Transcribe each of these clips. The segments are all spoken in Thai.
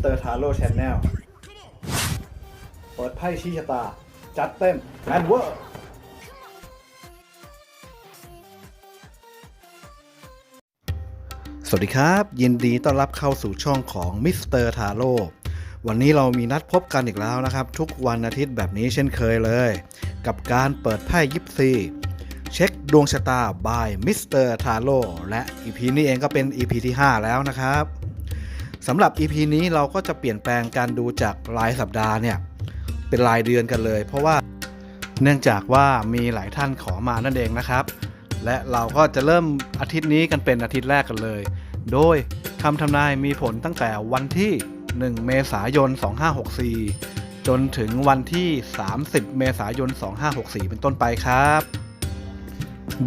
เตอร์ทาโร่ชแนลเปิดไพ่ชี้ชะตา จัดเต็มแอนเวอร์สวัสดีครับ ยินดีต้อนรับเข้าสู่ช่องของมิสเตอร์ทาโร่วันนี้เรามีนัดพบกันอีกแล้วนะครับ ทุกวันอาทิตย์แบบนี้เช่นเคยเลย กับการเปิดไพ่ยิปซีเช็คดวงชะตา by มิสเตอร์ทาโร่และ EP นี้เองก็เป็น EP ที่ 5 แล้วนะครับ สำหรับ EP นี้เราก็จะเปลี่ยนแปลงการดูจากรายสัปดาห์เนี่ยเป็นรายเดือนกันเลย เพราะว่าเนื่องจากว่ามีหลายท่านขอมานั่นเองนะครับ และเราก็จะเริ่มอาทิตย์นี้กันเป็นอาทิตย์แรกกันเลย โดยคำทำนายมีผลตั้งแต่วันที่ 1 เมษายน 2564 จนถึงวันที่ 30 เมษายน 2564 เป็นต้นไปครับ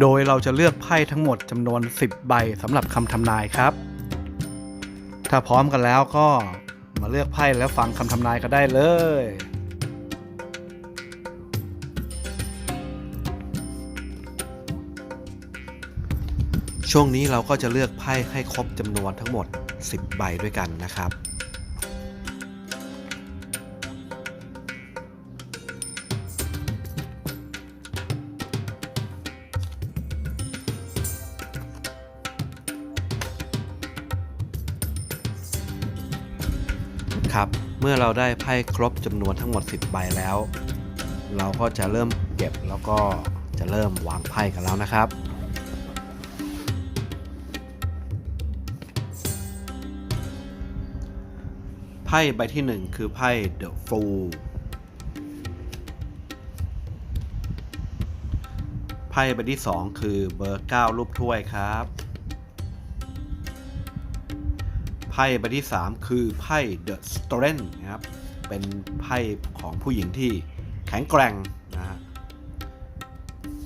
โดยเราจะเลือกไพ่ทั้งหมดจำนวน 10 ใบสำหรับคำทำนายครับ ถ้าพร้อมกันแล้วก็มาเลือกไพ่แล้วฟังคำทำนายก็ได้เลย ช่วงนี้เราก็จะเลือกไพ่ให้ครบจำนวนทั้งหมด 10 ใบด้วยกันนะครับ ครับ เมื่อเราได้ไพ่ครบจำนวนทั้งหมด 10 ใบแล้ว เราก็จะเริ่มเก็บแล้วก็จะเริ่มวางไพ่กันแล้วนะครับไพ่ใบที่ 1 คือไพ่ The Fool ไพ่ใบที่ 2 คือเบอร์ 9 รูปถ้วยครับ ไพ่ใบที่ 3 คือไพ่ The Strength นะครับ เป็นไพ่ของผู้หญิงที่แข็งแกร่งนะฮะ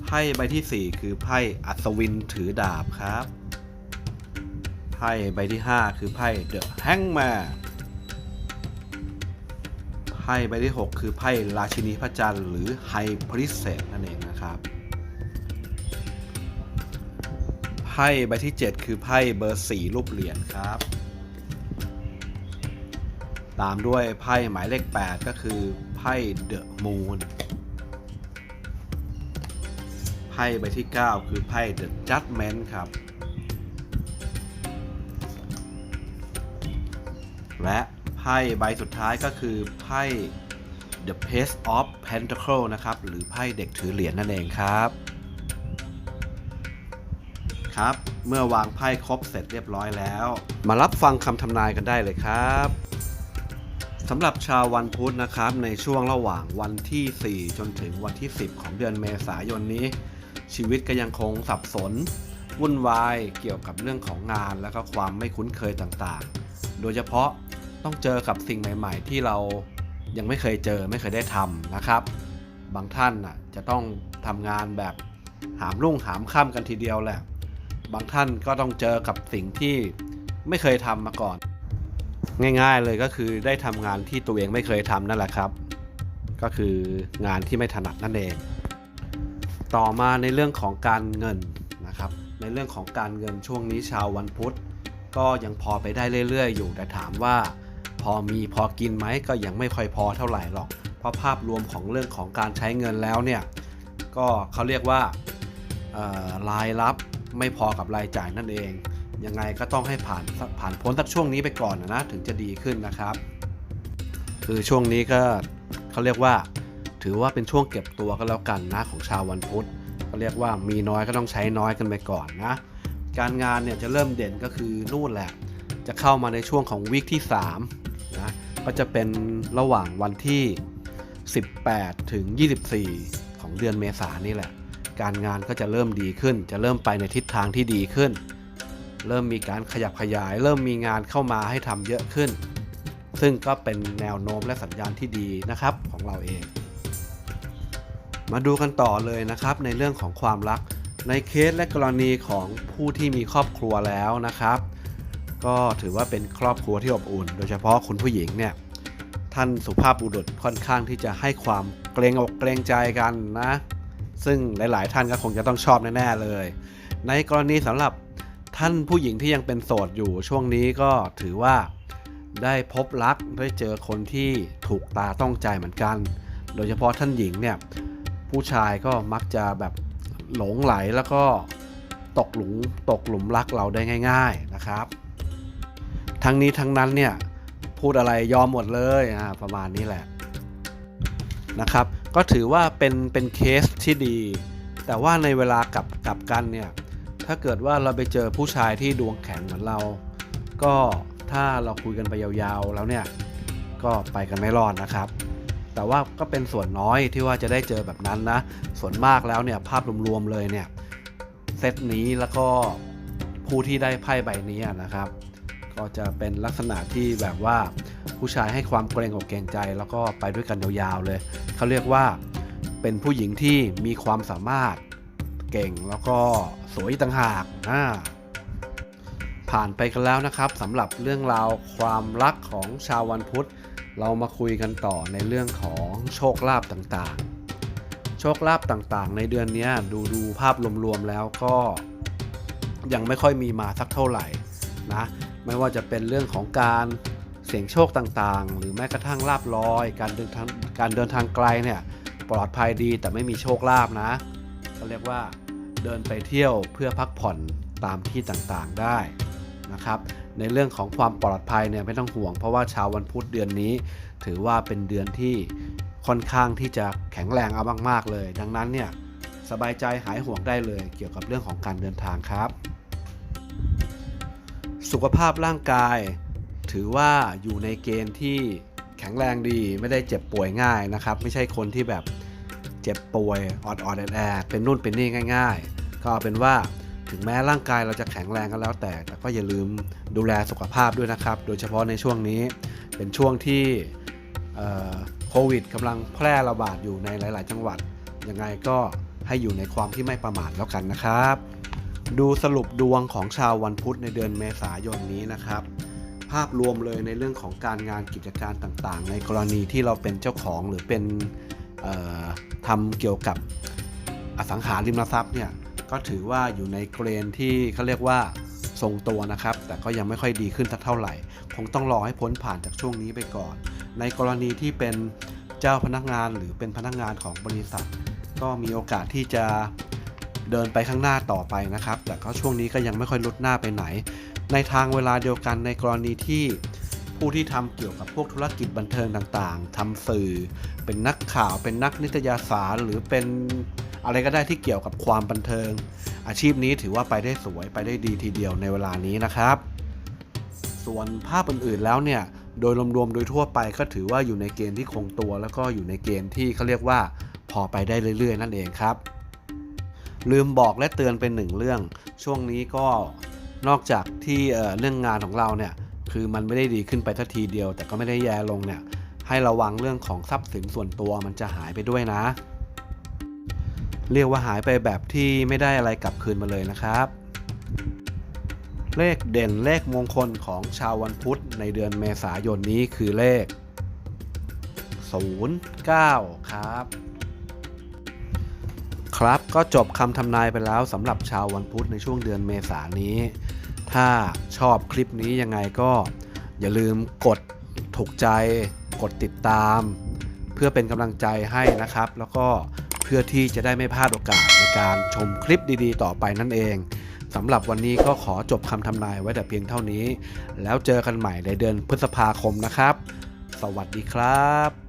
ไพ่ใบที่ 4 คือไพ่อัศวินถือดาบครับ ไพ่ใบที่ 5 คือไพ่ The Hangman ไพ่ใบที่ 6 คือไพ่ราชินีพระจันทร์หรือ High Priestess นั่นเองนะครับไพ่ใบที่ 7 คือไพ่เบอร์ 4 รูปเหรียญครับ ตามด้วยไพ่หมายเลข 8 ก็คือไพ่ The Moon ไพ่ใบที่ 9 คือไพ่ The Judgment ครับ และไพ่ใบสุดท้ายก็คือไพ่ The Page of Pentacle นะครับ หรือไพ่เด็กถือเหรียญนั่นเองครับ ครับ เมื่อวางไพ่ครบเสร็จเรียบร้อยแล้ว มารับฟังคำทำนายกันได้เลยครับ สำหรับชาววันพุธนะครับในช่วงระหว่างวันที่ 4 จนถึงวันที่ 10 ของเดือนเมษายนนี้ ชีวิตก็ยังคงสับสน วุ่นวายเกี่ยวกับเรื่องของงานและก็ความไม่คุ้นเคยต่างๆ โดยเฉพาะต้องเจอกับสิ่งใหม่ ๆ ที่เรายังไม่เคยเจอไม่เคยได้ทำนะครับ บางท่านน่ะจะต้องทำงานแบบหามรุ่งหามค่ำกันทีเดียวแหละ บางท่านก็ต้องเจอกับสิ่งที่ไม่เคยทำมาก่อน ง่ายๆเลยก็คือได้ทำงานที่ตัวเองไม่เคยทำนั่นแหละครับ ก็คืองานที่ไม่ถนัดนั่นเอง ต่อมาในเรื่องของการเงินนะครับ ในเรื่องของการเงินช่วงนี้ชาววันพุธ ก็ยังพอไปได้เรื่อย ๆ อยู่แต่ถามว่า พอมีพอกินไหมก็ยังไม่ค่อยพอเท่าไหร่หรอก เพราะภาพรวมของเรื่องของการใช้เงินแล้วเนี่ยก็เขาเรียกว่ารายรับไม่พอกับรายจ่ายนั่นเอง ยังไงก็ต้องให้ผ่านผ่านพ้นสักช่วงนี้ไปก่อนนะถึงจะดีขึ้นนะครับ คือช่วงนี้ก็เขาเรียกว่า ถือว่าเป็นช่วงเก็บตัวก็แล้วกันนะของชาววันพุธเขาเรียกว่ามีน้อยก็ต้องใช้น้อยกันไปก่อนนะ การงานเนี่ยจะเริ่มเด่นก็คือนู่นแหละ จะเข้ามาในช่วงของวีคที่3นะก็จะเป็นระหว่างวันที่ 18 ถึง 24 ของเดือนเมษานี่แหละ การงานก็จะเริ่มดีขึ้น จะเริ่มไปในทิศทางที่ดีขึ้น เริ่มมีการขยับขยาย เริ่มมีงานเข้ามาให้ทำเยอะขึ้น ซึ่งก็เป็นแนวโน้มและสัญญาณที่ดีนะครับของเราเอง มาดูกันต่อเลยนะครับ ในเรื่องของความรัก ในเคสและกรณีของผู้ที่มีครอบครัวแล้วนะครับ ก็ถือว่าเป็นครอบครัวที่อบอุ่น โดยเฉพาะคุณผู้หญิงเนี่ยท่านสุภาพบุรุษค่อนข้างที่จะให้ความเกรงอกเกรงใจกันนะ ซึ่งหลาย ๆ ท่านก็คงจะต้องชอบแน่ ๆ เลย ในกรณีสำหรับ ท่านผู้หญิงที่ยังเป็นโสดอยู่ช่วงนี้ก็ถือว่าได้พบรักได้เจอคนที่ถูกตาต้องใจเหมือนกัน โดยเฉพาะท่านหญิงเนี่ยผู้ชายก็มักจะแบบหลงไหลแล้วก็ตกหลุมตกหลุมรักเราได้ง่าย ๆนะครับ ทั้งนี้ทั้งนั้นเนี่ยพูดอะไรยอมหมดเลยอ่าประมาณนี้แหละนะครับ ก็ถือว่าเป็นเป็นเคสที่ดี แต่ว่าในเวลากับกับกันเนี่ย ถ้าเกิดว่าเราไปเจอผู้ชายที่ดวงแข็งเหมือนเรา ก็ถ้าเราคุยกันไปยาวๆแล้วเนี่ย ก็ไปกันไม่รอดนะครับ แต่ว่าก็เป็นส่วนน้อยที่ว่าจะได้เจอแบบนั้นนะ ส่วนมากแล้วเนี่ยภาพรวมๆเลยเนี่ยเซตนี้แล้วก็ผู้ที่ได้ไพ่ใบนี้นะครับ ก็จะเป็นลักษณะที่แบบว่าผู้ชายให้ความเกรงอกเกรงใจ แล้วก็ไปด้วยกันยาวๆเลย เขาเรียกว่าเป็นผู้หญิงที่มีความสามารถ เก่งแล้วก็สวยต่างหากอ่าผ่านไปกันแล้วนะครับสำหรับเรื่องราวความรักของชาววันพุธ เรามาคุยกันต่อในเรื่องของโชคลาภต่างๆ โชคลาภต่างๆ ในเดือนนี้ดูดูภาพรวมๆแล้วก็ยังไม่ค่อยมีมาสักเท่าไหร่นะไม่ว่าจะเป็นเรื่องของการเสี่ยงโชคต่างๆ หรือแม้กระทั่งลาบลอย การเดินทางการเดินทางไกลเนี่ยปลอดภัยดีแต่ไม่มีโชคลาภนะ ก็เรียกว่าเดินไปเที่ยวเพื่อพักผ่อนตามที่ต่างๆได้นะครับในเรื่องของความปลอดภัยเนี่ยไม่ต้องห่วง เพราะว่าชาววันพุธเดือนนี้ ถือว่าเป็นเดือนที่ค่อนข้างที่จะแข็งแรงเอามากๆเลย ดังนั้นเนี่ยสบายใจหายห่วงได้เลยเกี่ยวกับเรื่องของการเดินทางครับ สุขภาพร่างกาย ถือว่าอยู่ในเกณฑ์ที่แข็งแรงดีไม่ได้เจ็บป่วยง่ายนะครับ ไม่ใช่คนที่แบบ จ็บป่วยออดออดแอดแอเป็นนู่นเป็นนี่ง่าย ๆ ก็เอาเป็นว่าถึงแม้ร่างกายเราจะแข็งแรงก็แล้วแต่ แต่ก็อย่าลืมดูแลสุขภาพด้วยนะครับ โดยเฉพาะในช่วงนี้เป็นช่วงที่โควิดกำลังแพร่ระบาดอยู่ในหลาย ๆ จังหวัด ยังไงก็ให้อยู่ในความที่ไม่ประมาทแล้วกันนะครับ ดูสรุปดวงของชาววันพุธในเดือนเมษายนนี้นะครับ ภาพรวมเลยในเรื่องของการงานกิจการต่าง ๆ ในกรณีที่เราเป็นเจ้าของหรือเป็น ทำเกี่ยวกับอสังหาริมทรัพย์เนี่ยก็ถือว่าอยู่ในเกรนที่เขาเรียกว่าทรงตัวนะครับ แต่ก็ยังไม่ค่อยดีขึ้นสักเท่าไหร่ คงต้องรอให้พ้นผ่านจากช่วงนี้ไปก่อน ในกรณีที่เป็นเจ้าพนักงานหรือเป็นพนักงานของบริษัท ก็มีโอกาสที่จะเดินไปข้างหน้าต่อไปนะครับ แต่ก็ช่วงนี้ก็ยังไม่ค่อยลดหน้าไปไหน ในทางเวลาเดียวกันในกรณีที่ ผู้ที่ทำเกี่ยวกับพวกธุรกิจบันเทิงต่างๆทำสื่อ เป็นนักข่าวเป็นนักนิตยสารหรือเป็นอะไรก็ได้ที่เกี่ยวกับความบันเทิง อาชีพนี้ถือว่าไปได้สวยไปได้ดีทีเดียวในเวลานี้นะครับ ส่วนภาพอื่นๆแล้วเนี่ยโดยรวมๆโดยทั่วไปก็ถือว่าอยู่ในเกณฑ์ที่คงตัว แล้วก็อยู่ในเกณฑ์ที่เขาเรียกว่าพอไปได้เรื่อย ๆ นั่นเองครับ ลืมบอกและเตือนเป็นหนึ่งเรื่อง ช่วงนี้ก็นอกจากที่เเรื่องงานของเราเนี่ย คือมันไม่ได้ดีขึ้นไปทันทีเดียว แต่ก็ไม่ได้แย่ลงเนี่ยให้ระวังเรื่องของทรัพย์สินส่วนตัวมันจะหายไปด้วยนะ เรียกว่าหายไปแบบที่ไม่ได้อะไรกลับคืนมาเลยนะครับ เลขเด่นเลขมงคลของชาววันพุธในเดือนเมษายนนี้คือเลข 09 ครับครับก็จบคำทำนายไปแล้วสำหรับชาววันพุธในช่วงเดือนเมษานี้ ถ้าชอบคลิปนี้ยังไงก็อย่าลืมกดถูกใจ กดติดตาม เพื่อเป็นกำลังใจให้นะครับ แล้วก็เพื่อที่จะได้ไม่พลาดโอกาสในการชมคลิปดีๆ ต่อไปนั่นเองสำหรับวันนี้ก็ขอจบคำทำนายไว้แต่เพียงเท่านี้ แล้วเจอกันใหม่ในเดือนพฤษภาคมนะครับ สวัสดีครับ